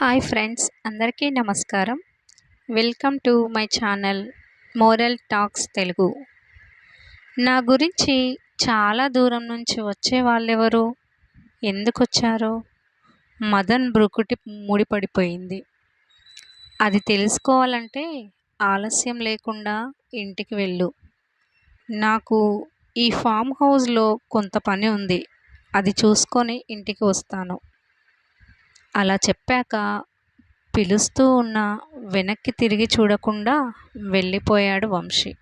Hi friends అందరికీ నమస్కారం. Welcome to my channel moral talks Telugu. నా గురించి చాలా దూరం నుంచి వచ్చే వాళ్ళెవరు? ఎందుకు వచ్చారో మదన్ బ్రుకుటి ముడిపడిపోయింది. అది తెలుసుకోవాలంటే ఆలస్యం లేకుండా ఇంటికి వెళ్ళు. నాకు ఈ ఫామ్ హౌస్లో కొంత పని ఉంది. అది చూసుకొని ఇంటికి వస్తాను. అలా చెప్పాక పిలుస్తూ ఉన్న వెనక్కి తిరిగి చూడకుండా వెళ్ళిపోయాడు వంశీ.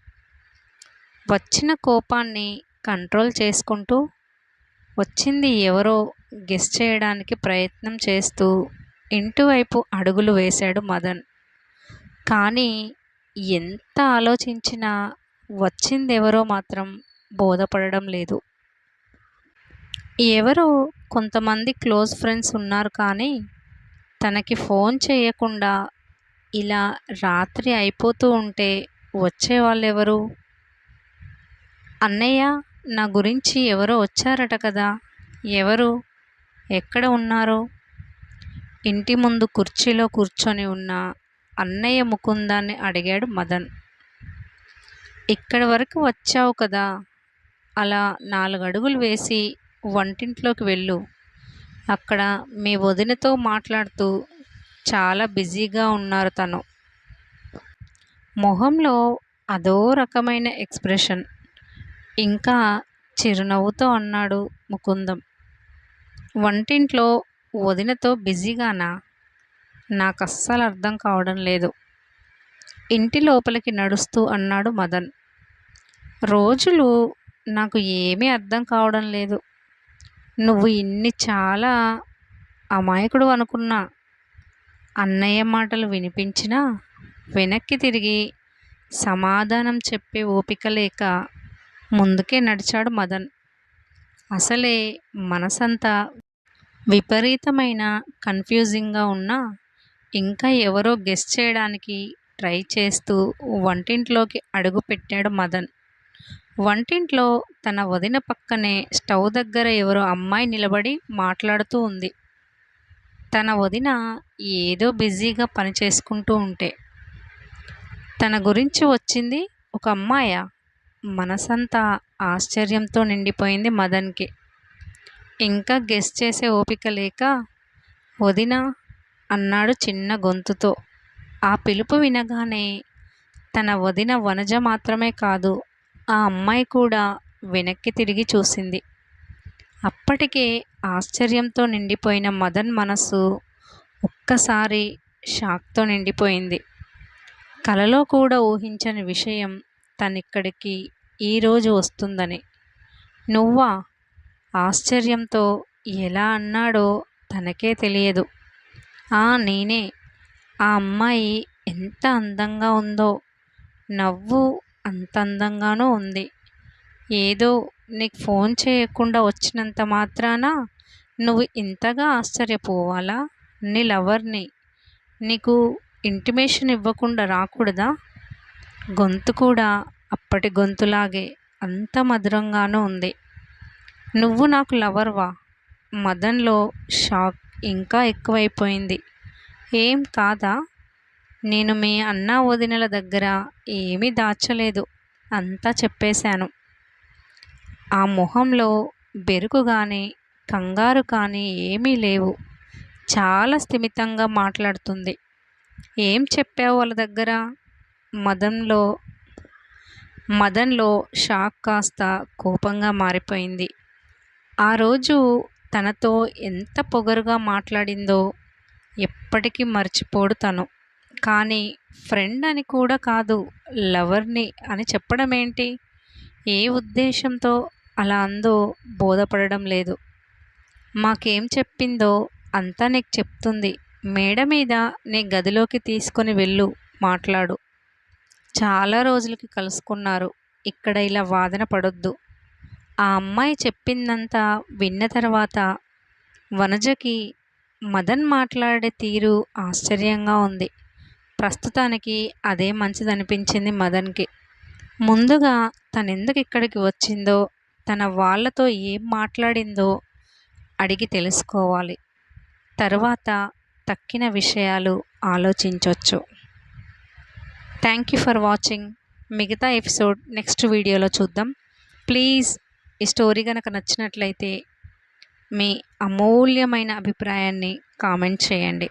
వచ్చిన కోపాన్ని కంట్రోల్ చేసుకుంటూ వచ్చింది ఎవరో గెస్ చేయడానికి ప్రయత్నం చేస్తూ ఇంటివైపు అడుగులు వేశాడు మదన్. కానీ ఎంత ఆలోచించినా వచ్చిందెవరో మాత్రం బోధపడడం లేదు. ఎవరో కొంతమంది క్లోజ్ ఫ్రెండ్స్ ఉన్నారు కానీ తనకి ఫోన్ చేయకుండా ఇలా రాత్రి అయిపోతూ ఉంటే వచ్చేవాళ్ళు ఎవరు అన్నయ్య నా గురించి ఎవరో వచ్చారట కదా ఎవరు? ఎక్కడ ఉన్నారు? ఇంటి ముందు కుర్చీలో కూర్చొని ఉన్న అన్నయ్య ముకుందాన్ని అడిగాడు మదన్. ఇక్కడి వరకు వచ్చావు కదా అలా నాలుగు అడుగులు వేసి వంటింట్లోకి వెళ్ళు. అక్కడ మీ వదినతో మాట్లాడుతూ చాలా బిజీగా ఉన్నారు తను. మొహంలో అదో రకమైన ఎక్స్ప్రెషన్. ఇంకా చిరునవ్వుతో అన్నాడు ముకుందం. వంటింట్లో వదినతో బిజీగానా? నాకు అస్సలు అర్థం కావడం లేదు. ఇంటి లోపలికి నడుస్తూ అన్నాడు మదన్. రోజులు నాకు ఏమీ అర్థం కావడం లేదు. నువ్వు ఇన్ని చాలా అమాయకుడు అనుకున్నా అన్నయ్య మాటలు వినిపించినా వెనక్కి తిరిగి సమాధానం చెప్పే ఓపిక లేక ముందుకే నడిచాడు మదన్. అసలే మనసంతా విపరీతమైన కన్ఫ్యూజింగ్గా ఉన్నా ఇంకా ఎవరో గెస్ చేయడానికి ట్రై చేస్తూ వంటింట్లోకి అడుగు పెట్టాడు మదన్. వంటింట్లో తన వదిన పక్కనే స్టవ్ దగ్గర ఎవరో అమ్మాయి నిలబడి మాట్లాడుతూ ఉంది. తన వదిన ఏదో బిజీగా పని చేసుకుంటూ ఉంటే. తన గురించి వచ్చింది ఒక అమ్మాయ? మనసంతా ఆశ్చర్యంతో నిండిపోయింది మదన్కి. ఇంకా గెస్ చేసే ఓపిక లేక వదిన అన్నాడు చిన్న గొంతుతో. ఆ పిలుపు వినగానే తన వదిన వనజ మాత్రమే కాదు ఆ అమ్మాయి కూడా వెనక్కి తిరిగి చూసింది. అప్పటికే ఆశ్చర్యంతో నిండిపోయిన మదన్ మనసు ఒక్కసారి షాక్తో నిండిపోయింది. కలలో కూడా ఊహించని విషయం తనిక్కడికి ఈరోజు వస్తుందని. నువ్వా? ఆశ్చర్యంతో ఎలా అన్నాడో తనకే తెలియదు. ఆ నేనే. ఆ అమ్మాయి ఎంత అందంగా ఉందో. నవ్వు అంత అందంగానూ ఉంది. ఏదో నీకు ఫోన్ చేయకుండా వచ్చినంత మాత్రాన నువ్వు ఇంతగా ఆశ్చర్యపోవాలా? నీ లవర్ని నీకు ఇంటిమేషన్ ఇవ్వకుండా రాకూడదా? గొంతు కూడా అప్పటి గొంతులాగే అంత మధురంగానూ ఉంది. నువ్వు నాకు లవర్వా? మదన్లో షాక్ ఇంకా ఎక్కువైపోయింది. ఏం కాదా? నేను మీ అన్న వదినల దగ్గర ఏమీ దాచలేదు. అంతా చెప్పేశాను. ఆ మొహంలో బెరుకు కానీ కంగారు కానీ ఏమీ లేవు. చాలా స్థిమితంగా మాట్లాడుతుంది. ఏం చెప్పావు వాళ్ళ దగ్గర? మదంలో మదన్లో షాక్ కాస్త కోపంగా మారిపోయింది. ఆ రోజు తనతో ఎంత పొగరుగా మాట్లాడిందో ఎప్పటికీ మర్చిపోడు తను. కానీ ఫ్రెండ్ అని కూడా కాదు లవర్ని అని చెప్పడం ఏంటి ఏ ఉద్దేశంతో అలా అందో బోధపడడం లేదు. మాకేం చెప్పిందో అంతా నీకు చెప్తుంది. మేడ మీద నీ గదిలోకి తీసుకొని వెళ్ళు మాట్లాడు. చాలా రోజులకి కలుసుకున్నారు. ఇక్కడ ఇలా వాదన పడొద్దు. ఆ అమ్మాయి చెప్పిందంతా విన్న తర్వాత వనజకి మదన్ మాట్లాడే తీరు ఆశ్చర్యంగా ఉంది. ప్రస్తుతానికి అదే మంచిదనిపించింది మదన్కి. ముందుగా తను ఎందుకు ఇక్కడికి వచ్చిందో తన వాళ్ళతో ఏం మాట్లాడిందో అడిగి తెలుసుకోవాలి. తర్వాత తక్కిన విషయాలు ఆలోచించవచ్చు థ్యాంక్ యూ ఫర్ వాచింగ్. మిగతా ఎపిసోడ్ నెక్స్ట్ వీడియోలో చూద్దాం. ప్లీజ్ ఈ స్టోరీ కనుక నచ్చినట్లయితే మీ అమూల్యమైన అభిప్రాయాన్ని కామెంట్ చేయండి.